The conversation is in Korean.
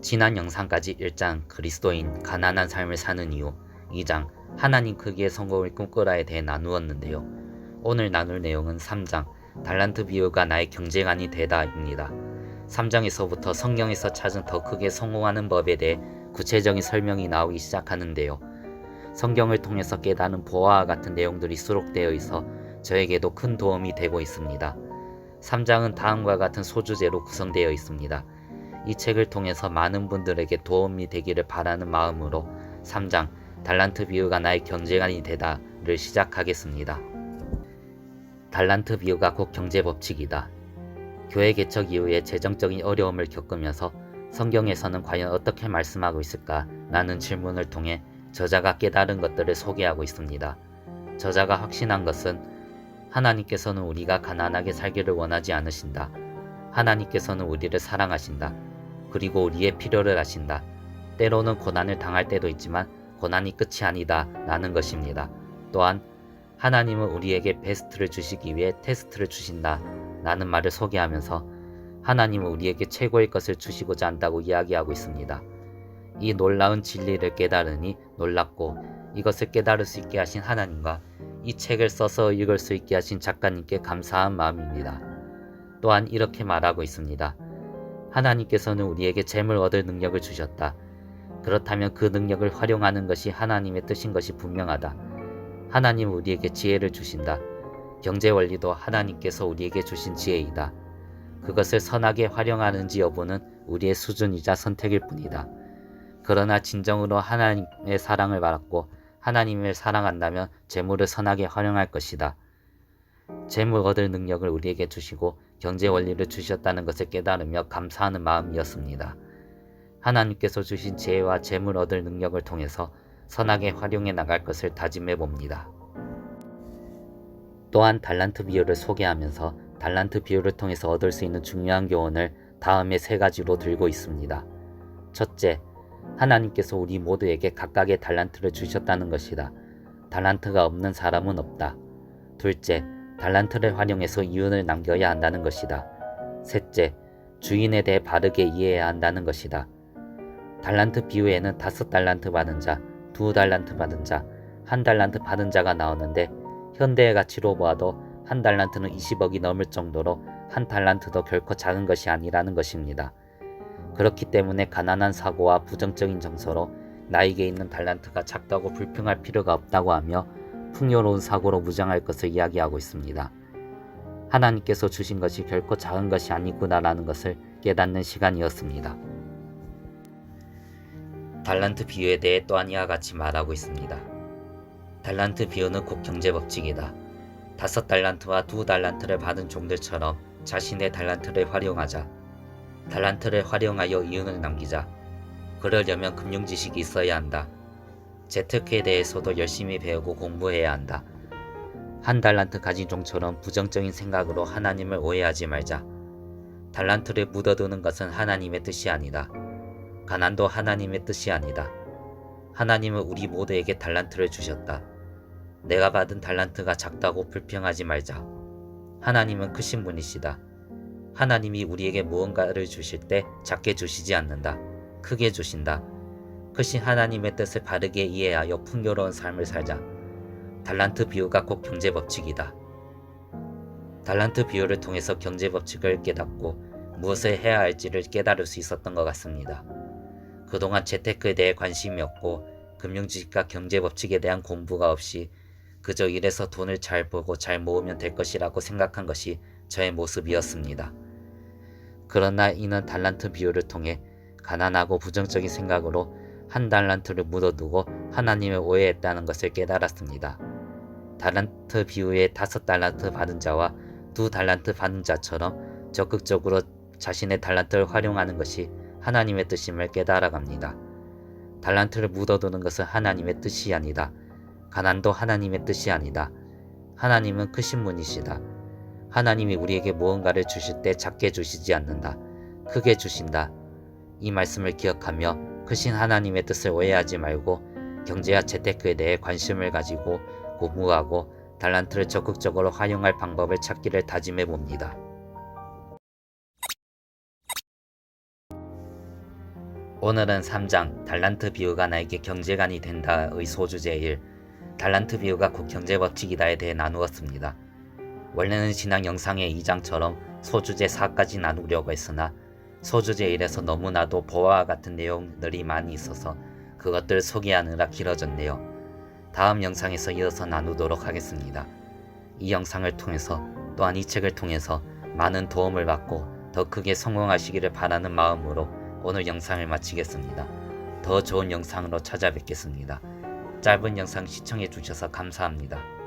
지난 영상까지 1장 그리스도인 가난한 삶을 사는 이유 2장 하나님 크기의 성공을 꿈꾸라에 대해 나누었는데요. 오늘 나눌 내용은 3장 달란트 비유가 나의 경제관이 되다입니다. 3장에서부터 성경에서 찾은 더 크게 성공하는 법에 대해 구체적인 설명이 나오기 시작하는데요. 성경을 통해서 깨닫는 보아와 같은 내용들이 수록되어 있어 저에게도 큰 도움이 되고 있습니다. 3장은 다음과 같은 소주제로 구성되어 있습니다. 이 책을 통해서 많은 분들에게 도움이 되기를 바라는 마음으로 3장 달란트 비유가 나의 경제관이 되다를 시작하겠습니다. 달란트 비유가 곧 경제 법칙이다. 교회 개척 이후에 재정적인 어려움을 겪으면서 성경에서는 과연 어떻게 말씀하고 있을까? 라는 질문을 통해 저자가 깨달은 것들을 소개하고 있습니다. 저자가 확신한 것은 하나님께서는 우리가 가난하게 살기를 원하지 않으신다. 하나님께서는 우리를 사랑하신다. 그리고 우리의 필요를 아신다. 때로는 고난을 당할 때도 있지만 고난이 끝이 아니다. 라는 것입니다. 또한 하나님은 우리에게 베스트를 주시기 위해 테스트를 주신다. 라는 말을 소개하면서 하나님은 우리에게 최고의 것을 주시고자 한다고 이야기하고 있습니다. 이 놀라운 진리를 깨달으니 놀랍고 이것을 깨달을 수 있게 하신 하나님과 이 책을 써서 읽을 수 있게 하신 작가님께 감사한 마음입니다. 또한 이렇게 말하고 있습니다. 하나님께서는 우리에게 재물 얻을 능력을 주셨다. 그렇다면 그 능력을 활용하는 것이 하나님의 뜻인 것이 분명하다. 하나님 우리에게 지혜를 주신다. 경제 원리도 하나님께서 우리에게 주신 지혜이다. 그것을 선하게 활용하는지 여부는 우리의 수준이자 선택일 뿐이다. 그러나 진정으로 하나님의 사랑을 받았고 하나님을 사랑한다면 재물을 선하게 활용할 것이다. 재물 얻을 능력을 우리에게 주시고 경제 원리를 주셨다는 것을 깨달으며 감사하는 마음이었습니다. 하나님께서 주신 지혜와 재물 얻을 능력을 통해서 선하게 활용해 나갈 것을 다짐해 봅니다. 또한 달란트 비유를 소개하면서 달란트 비유를 통해서 얻을 수 있는 중요한 교훈을 다음에 세 가지로 들고 있습니다. 첫째, 하나님께서 우리 모두에게 각각의 달란트를 주셨다는 것이다. 달란트가 없는 사람은 없다. 둘째, 달란트를 활용해서 이윤을 남겨야 한다는 것이다. 셋째, 주인에 대해 바르게 이해해야 한다는 것이다. 달란트 비유에는 다섯 달란트 받은 자, 두 달란트 받은 자, 한 달란트 받은 자가 나오는데 현대의 가치로 보아도 한 달란트는 20억이 넘을 정도로 한 달란트도 결코 작은 것이 아니라는 것입니다. 그렇기 때문에 가난한 사고와 부정적인 정서로 나에게 있는 달란트가 작다고 불평할 필요가 없다고 하며 풍요로운 사고로 무장할 것을 이야기하고 있습니다. 하나님께서 주신 것이 결코 작은 것이 아니구나라는 것을 깨닫는 시간이었습니다. 달란트 비유에 대해 또한 이와 같이 말하고 있습니다. 달란트 비유는 곧 경제 법칙이다. 다섯 달란트와 두 달란트를 받은 종들처럼 자신의 달란트를 활용하자. 달란트를 활용하여 이윤을 남기자. 그러려면 금융 지식이 있어야 한다. 재테크에 대해서도 열심히 배우고 공부해야 한다. 한 달란트 가진 종처럼 부정적인 생각으로 하나님을 오해하지 말자. 달란트를 묻어두는 것은 하나님의 뜻이 아니다. 가난도 하나님의 뜻이 아니다. 하나님은 우리 모두에게 달란트를 주셨다. 내가 받은 달란트가 작다고 불평하지 말자. 하나님은 크신 분이시다. 하나님이 우리에게 무언가를 주실 때 작게 주시지 않는다. 크게 주신다. 크신 하나님의 뜻을 바르게 이해하여 풍요로운 삶을 살자. 달란트 비유가 꼭 경제 법칙이다. 달란트 비유를 통해서 경제 법칙을 깨닫고 무엇을 해야 할지를 깨달을 수 있었던 것 같습니다. 그동안 재테크에 대해 관심이 없고 금융지식과 경제 법칙에 대한 공부가 없이 그저 일해서 돈을 잘 벌고 잘 모으면 될 것이라고 생각한 것이 저의 모습이었습니다. 그러나 이는 달란트 비유를 통해 가난하고 부정적인 생각으로 한 달란트를 묻어두고 하나님을 오해했다는 것을 깨달았습니다. 달란트 비유의 다섯 달란트 받은 자와 두 달란트 받은 자처럼 적극적으로 자신의 달란트를 활용하는 것이 하나님의 뜻임을 깨달아갑니다. 달란트를 묻어두는 것은 하나님의 뜻이 아니다. 가난도 하나님의 뜻이 아니다. 하나님은 크신 분이시다. 하나님이 우리에게 무언가를 주실 때 작게 주시지 않는다. 크게 주신다. 이 말씀을 기억하며 크신 하나님의 뜻을 오해하지 말고 경제와 재테크에 대해 관심을 가지고 공부하고 달란트를 적극적으로 활용할 방법을 찾기를 다짐해 봅니다. 오늘은 3장 달란트 비유가 나에게 경제관이 된다의 소주제 1 달란트 비유가 곧 경제 법칙이다에 대해 나누었습니다. 원래는 지난 영상의 2장처럼 소주제 4까지 나누려고 했으나 소주제 1에서 너무나도 보아와 같은 내용들이 많이 있어서 그것들 소개하느라 길어졌네요. 다음 영상에서 이어서 나누도록 하겠습니다. 이 영상을 통해서 또한 이 책을 통해서 많은 도움을 받고 더 크게 성공하시기를 바라는 마음으로 오늘 영상을 마치겠습니다. 더 좋은 영상으로 찾아뵙겠습니다. 짧은 영상 시청해 주셔서 감사합니다.